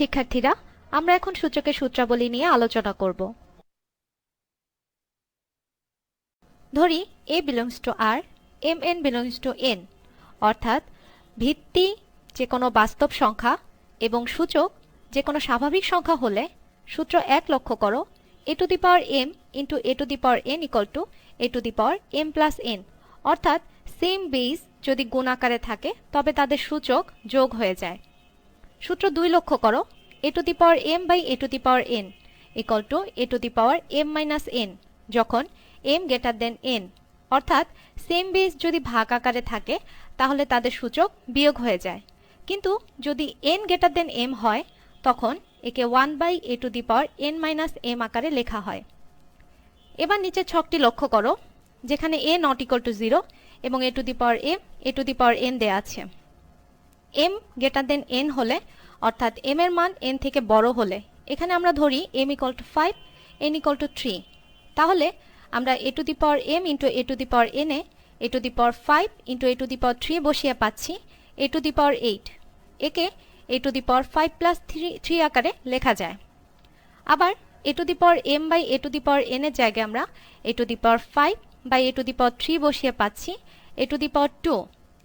শিক্ষার্থীরা, আমরা এখন সূচকের সূত্রাবলী নিয়ে আলোচনা করব। ধরি a belongs to R m n belongs to N অর্থাৎ ভিত্তি যে কোনো বাস্তব সংখ্যা এবং সূচক যে কোনো স্বাভাবিক সংখ্যা হলে সূত্র এক লক্ষ্য করো a to the power m into a to the power n equal to a to the power m plus n অর্থাৎ সেম বেস যদি গুণ আকারে থাকে, তবে তাদের সূচক যোগ হয়ে যায়। সূত্র দুই লক্ষ্য করো a to the power m by a to the power n equal to a to the power m minus n যখন এম গ্রেটার দেন এন অর্থাৎ সেম বেস যদি ভাগ আকারে থাকে, তাহলে তাদের সূচক বিয়োগ হয়ে যায়। কিন্তু যদি এন গ্রেটার দেন এম হয়, তখন একে one by a to the power n minus m আকারে লেখা হয়। এবার নিচের ছকটি লক্ষ্য করো, যেখানে a not equal to zero এবং a to the power m a to the power n দেয়া আছে। এম গ্রেটার দেন এন হলে অর্থাৎ এম এর মান এন থেকে বড় হলে এখানে আমরা ধরি m equal to five n equal to three তাহলে আমরা a to the power m into a to the power n a a to the power five into a to the power three বসিয়ে পাচ্ছি a to the power eight একে a to the power five plus three three আকারে লেখা যায় আবার a to the power m by a to the power n এর জায়গায় আমরা a to the power five by a to the power three বসিয়ে পাচ্ছি a to the power two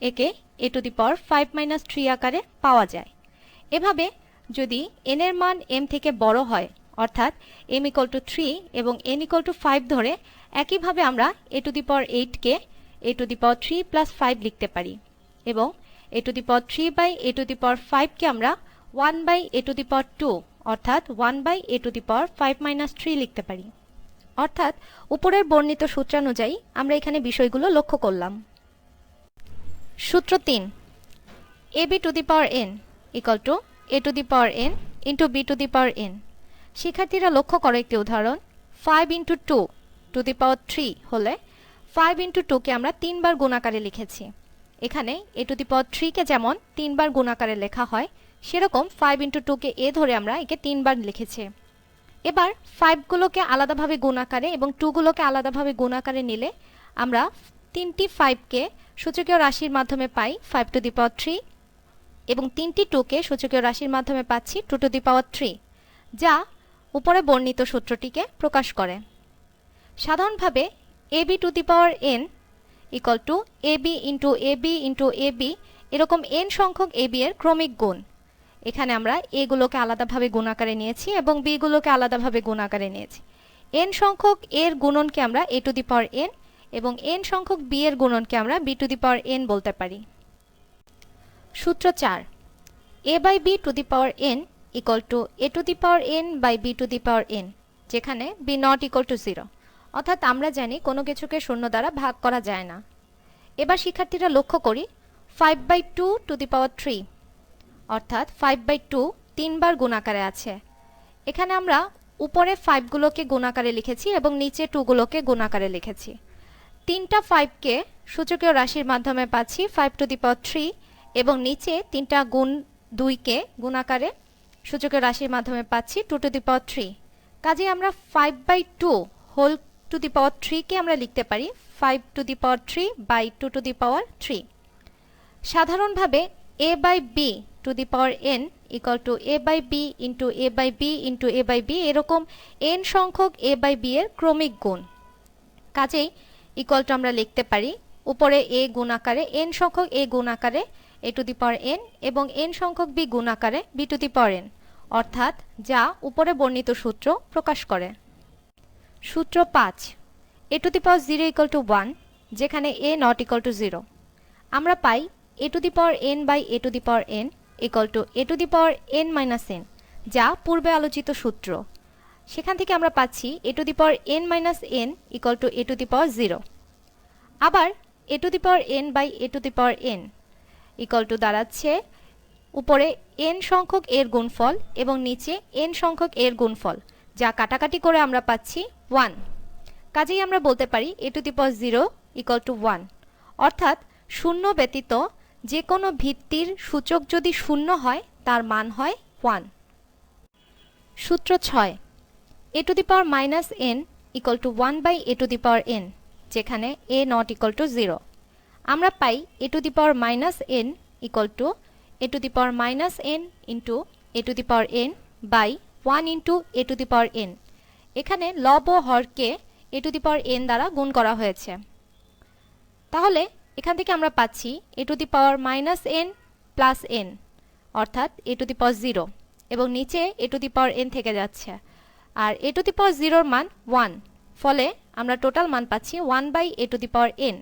একে a to the power five minus three আকারে পাওয়া যায়। এভাবে যদি এন এর মান এম থেকে বড় হয়, অর্থাৎ এম ইকল টু থ্রি এবং এন ইকল টু ফাইভ ধরে, একইভাবে আমরা এ to the power এইটকে a to the power three plus five লিখতে পারি এবং a to the power three by a to the power ফাইভকে আমরা one by a to the power two অর্থাৎ one by a to the power five minus three লিখতে পারি। অর্থাৎ উপরের বর্ণিত সূত্রানুযায়ী আমরা এখানে বিষয়গুলো লক্ষ্য করলাম। সূত্র তিন। A b to the power n equal to a to the power n into b to the power n. শিক্ষার্থীরা লক্ষ্য করো একটি উদাহরণ। Five into two to the power three হলে ফাইভ ইন্টু টুকে আমরা তিনবার গুণাকারে লিখেছি। এখানে এ টু দি পাওয়ার থ্রিকে যেমন তিনবার গুণাকারে লেখা হয়, সেরকম ফাইভ ইন্টু টুকে এ ধরে আমরা একে তিনবার লিখেছি। এবার ফাইভগুলোকে আলাদাভাবে গুণাকারে এবং টুগুলোকে আলাদাভাবে গুণাকারে নিলে আমরা তিনটি ফাইভকে সূচকীয় রাশির মাধ্যমে পাই five to the power three এবং তিনটি টুকে সূচকীয় রাশির মাধ্যমে পাচ্ছি two to the power three যা উপরে বর্ণিত সূত্রটিকে প্রকাশ করে। সাধারণভাবে a b to the power n equal to a b into a b into a b এরকম এন সংখ্যক এ বি এর ক্রমিক গুণ। এখানে আমরা এগুলোকে আলাদাভাবে গুণাকারে নিয়েছি এবং বিগুলোকে আলাদাভাবে গুণাকারে নিয়েছি। এন সংখ্যক এর গুণনকে আমরা a to the power n এবং এন সংখ্যক বি এর গুণনকে আমরা b to the power n বলতে পারি। সূত্র চার a by b to the power n equal to a to the power n by b to the power n যেখানে b not equal to zero অর্থাৎ আমরা জানি কোনো কিছুকে শূন্য দ্বারা ভাগ করা যায় না। এবার শিক্ষার্থীরা লক্ষ্য করি five by two to the power three অর্থাৎ ফাইভ বাই টু তিনবার গুণাকারে আছে। এখানে আমরা উপরে ফাইভগুলোকে গুণাকারে লিখেছি এবং নিচে টুগুলোকে গুণাকারে লিখেছি। তিনটা ফাইভকে সূচকীয় রাশির মাধ্যমে পাচ্ছি five to the power three এবং নিচে তিনটা গুণ দুইকে গুণাকারে সূচকীয় রাশির মাধ্যমে পাচ্ছি two to the power three কাজে আমরা five by two whole to the power থ্রিকে আমরা লিখতে পারি five to the power three by two to the power three সাধারণভাবে A by B to the power N equal to A by B into A by B into A by B এরকম N সংখ্যক এ by B এর ক্রমিক গুণ। কাজেই equal to আমরা লিখতে পারি, উপরে এ গুণ আকারে এন সংখ্যক এ গুণ আকারে A to the power N এবং এন সংখ্যক বি গুণ আকারে B to the power N অর্থাৎ যা উপরে বর্ণিত সূত্র প্রকাশ করে। সূত্র পাঁচ A to the power zero equal to one যেখানে A not equal to zero আমরা পাই A to the power N by A to the power N equal to A to the power N minus N যা পূর্বে আলোচিত সূত্র। সেখান থেকে আমরা পাচ্ছি A to the power N minus N equal to A to the power zero. আবার A to the power N by A to the power N equal to দাঁড়াচ্ছে উপরে এন সংখ্যক এর গুণফল এবং নিচে এন সংখ্যক এর গুণফল, যা কাটাকাটি করে আমরা পাচ্ছি ওয়ান। কাজেই আমরা বলতে পারি A to the power zero equal to one. অর্থাৎ শূন্য ব্যতীত যে কোনো ভিত্তির সূচক যদি শূন্য হয়, তার মান হয় ওয়ান। সূত্র ছয়। A to the power minus N equal to one by A to the power N যেখানে A not equal to zero আমরা পাই A to the power minus N equal to A to the power minus N into A to the power N by one into A to the power N এখানে লব ও হরকে এ to the power N দ্বারা গুণ করা হয়েছে তাহলে এখান থেকে আমরা পাচ্ছি A to the power minus N plus N অর্থাৎ এ টু দি পাওয়ার জিরো এবং নিচে এ টু দি পাওয়ার এন থেকে যাচ্ছে আর এ টু দি পাওয়ার জিরোর মান ওয়ান ফলে আমরা টোটাল মান পাচ্ছি one by A to the power N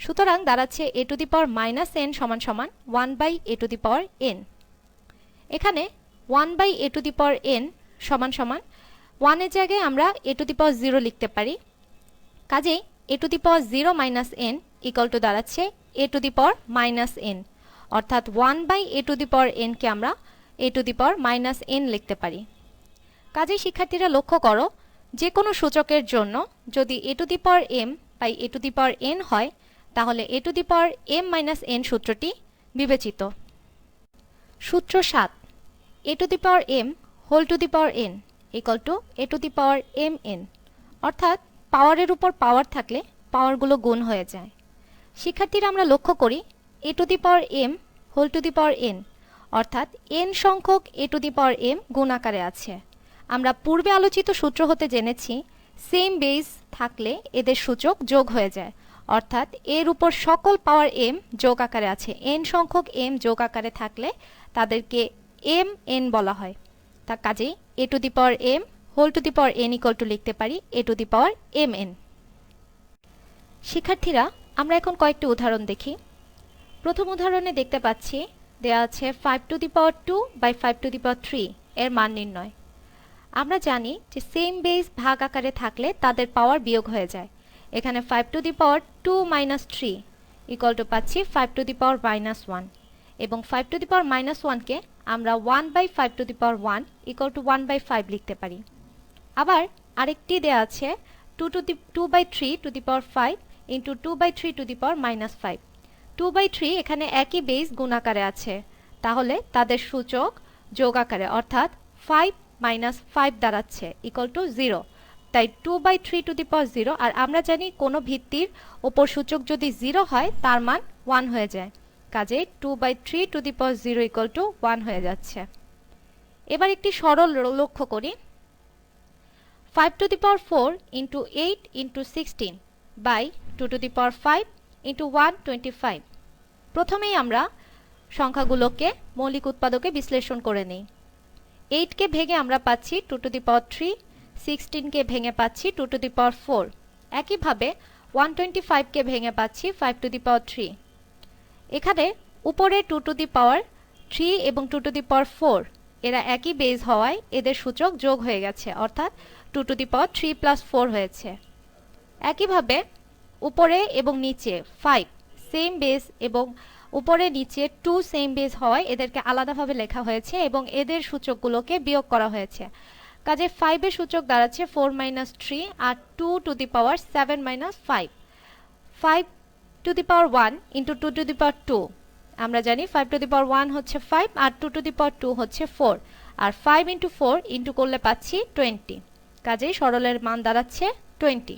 সুতরাং দাঁড়াচ্ছে A to the power minus N সমান সমান one by A to the power N এখানে one by A to the power N সমান সমান ওয়ানের জায়গায় আমরা এ টু দি পাওয়ার জিরো লিখতে পারি কাজেই A to the power zero minus N equal to দাঁড়াচ্ছে A to the power minus N অর্থাৎ one by A to the power NK আমরা A to the power minus N লিখতে পারি কাজেই শিক্ষার্থীরা লক্ষ্য করো যে কোনো সূচকের জন্য যদি A to the power M by A to the power N হয়, তাহলে A to the power M minus N সূত্রটি বিবেচিত। সূত্র সাত A to the power M whole to the power N equal to A to the power M N অর্থাৎ পাওয়ারের উপর পাওয়ার থাকলে পাওয়ারগুলো গুণ হয়ে যায়। শিক্ষার্থীরা আমরা লক্ষ্য করি A to the power M whole to the power N অর্থাৎ এন সংখ্যক এ টু দি পাওয়ার এম গুণ আকারে আছে। আমরা পূর্বে আলোচিত সূত্র হতে জেনেছি সেম বেস থাকলে এদের সূচক যোগ হয়ে যায়। অর্থাৎ এর উপর সকল পাওয়ার এম যোগ আকারে আছে। এন সংখ্যক এম যোগ আকারে থাকলে তাদেরকে এম এন বলা হয়। তা কাজেই A to the power M whole to the power N equal to লিখতে পারি A to the power M N শিক্ষার্থীরা, আমরা এখন কয়েকটি উদাহরণ দেখি। প্রথম উদাহরণে দেখতে পাচ্ছি দেওয়া আছে five to the power two by five to the power three এর মান নির্ণয়। আমরা জানি যে সেম বেস ভাগ আকারে থাকলে তাদের পাওয়ার বিয়োগ হয়ে যায়। এখানে five to the power two minus three equal to পাচ্ছি five to the power minus one এবং five to the power minus ওয়ানকে আমরা one by five to the power one equal to one by five লিখতে পারি। আবার আরেকটি দেওয়া আছে two to the two by three to the power five into two by three to the power minus five two by three এখানে একই base গুণ আকারে আছে। তাহলে তাদের সূচক যোগ আকারে, অর্থাৎ ফাইভ মাইনাস ফাইভ দাঁড়াচ্ছে ইকুয়াল টু জিরো তাই two by three to the power zero আর আমরা জানি কোনো ভিত্তির ওপর সূচক যদি জিরো হয়, তার মান ওয়ান হয়ে যায়। কাজে two by three to the power zero equal to one হয়ে যাচ্ছে। এবার একটি সরল লক্ষ্য করি। Five to the power four into eight into sixteen by two to the power five into one twenty five প্রথমেই আমরা সংখ্যাগুলোকে মৌলিক উৎপাদকে বিশ্লেষণ করে নিই। এইটকে ভেঙে আমরা পাচ্ছি two to the power three সিক্সটিনকে ভেঙে পাচ্ছি two to the power four. একইভাবে ওয়ান টোয়েন্টি ফাইভকে ভেঙে পাচ্ছি five to the power three. এখানে উপরে two to the power three এবং two to the power four, এরা একই বেজ হওয়ায় এদের সূচক যোগ হয়ে গেছে, অর্থাৎ two to the power three plus four হয়েছে। একইভাবে উপরে এবং নিচে ফাইভ সেম বেস এবং উপরে নিচে টু সেম বেজ হওয়ায় এদেরকে আলাদাভাবে লেখা হয়েছে এবং এদের সূচকগুলোকে বিয়োগ করা হয়েছে। কাজে ফাইভের সূচক দাঁড়াচ্ছে four minus three R two to the power seven minus five five to the power one into two to the power two আমরা জানি five to the power one হচ্ছে five R two to the power two হচ্ছে four আর five into four into করলে পাচ্ছি twenty কাজেই সরলের মান দাঁড়াচ্ছে টোয়েন্টি